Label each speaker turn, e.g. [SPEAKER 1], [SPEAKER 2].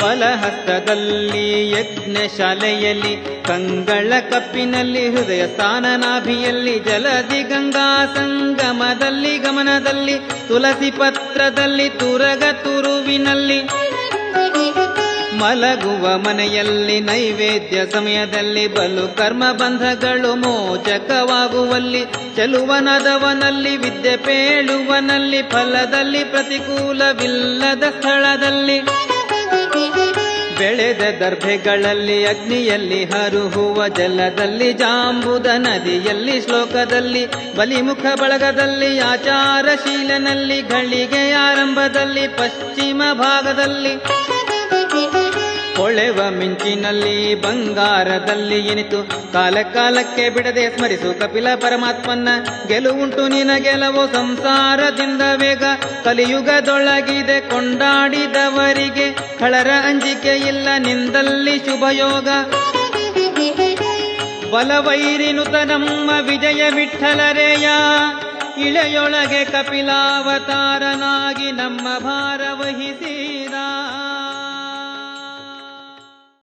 [SPEAKER 1] ಕಮಲಹಸ್ತದಲ್ಲಿ ಯಜ್ಞಶಾಲೆಯಲ್ಲಿ, ಕಂಗಳ ಕಪ್ಪಿನಲ್ಲಿ, ಹೃದಯ ಸ್ಥಾನನಾಭಿಯಲ್ಲಿ ಜಲದಿ ಗಂಗಾ ಸಂಗಮದಲ್ಲಿ, ಗಮನದಲ್ಲಿ ತುಳಸಿ ಪತ್ರದಲ್ಲಿ, ತುರಗ ತುರುವಿನಲ್ಲಿ. ಮಲಗುವ ಮನೆಯಲ್ಲಿ, ನೈವೇದ್ಯ ಸಮಯದಲ್ಲಿ, ಬಲು ಕರ್ಮ ಬಂಧಗಳು ಮೋಚಕವಾಗುವಲ್ಲಿ, ಚೆಲುವನದವನಲ್ಲಿ, ವಿದ್ಯೆ ಪೇಳುವನಲ್ಲಿ, ಫಲದಲ್ಲಿ ಪ್ರತಿಕೂಲವಿಲ್ಲದ ಸ್ಥಳದಲ್ಲಿ. ಬೆಳೆದ ದರ್ಭೆಗಳಲ್ಲಿ ಅಗ್ನಿಯಲ್ಲಿ ಹರುಹುವ ಜಲದಲ್ಲಿ, ಜಾಂಬುದ ನದಿಯಲ್ಲಿ, ಶ್ಲೋಕದಲ್ಲಿ, ಬಲಿಮುಖ ಬಳಗದಲ್ಲಿ, ಆಚಾರಶೀಲನಲ್ಲಿ, ಘಳಿಗೆ ಆರಂಭದಲ್ಲಿ, ಪಶ್ಚಿಮ ಭಾಗದಲ್ಲಿ. ಹೊಳೆವ ಮಿಂಚಿನಲ್ಲಿ, ಬಂಗಾರದಲ್ಲಿ ಎನಿತು. ಕಾಲ ಕಾಲಕ್ಕೆ ಬಿಡದೆ ಸ್ಮರಿಸು ಕಪಿಲ ಪರಮಾತ್ಮನ್ನ. ಗೆಲುವುಂಟು ನಿನ ಗೆಲವು ಸಂಸಾರದಿಂದ ವೇಗ. ಕಲಿಯುಗದೊಳಗಿದೆ, ಕೊಂಡಾಡಿದವರಿಗೆ ಖಳರ ಅಂಜಿಕೆ ಇಲ್ಲ ನಿಂದಲ್ಲಿ ಶುಭಯೋಗ. ಬಲವೈರಿನುತ ನಮ್ಮ ವಿಜಯ ವಿಠಲರೆಯ. ಇಳೆಯೊಳಗೆ ಕಪಿಲಾವತಾರನಾಗಿ ನಮ್ಮ ಭಾರ ವಹಿಸಿದ.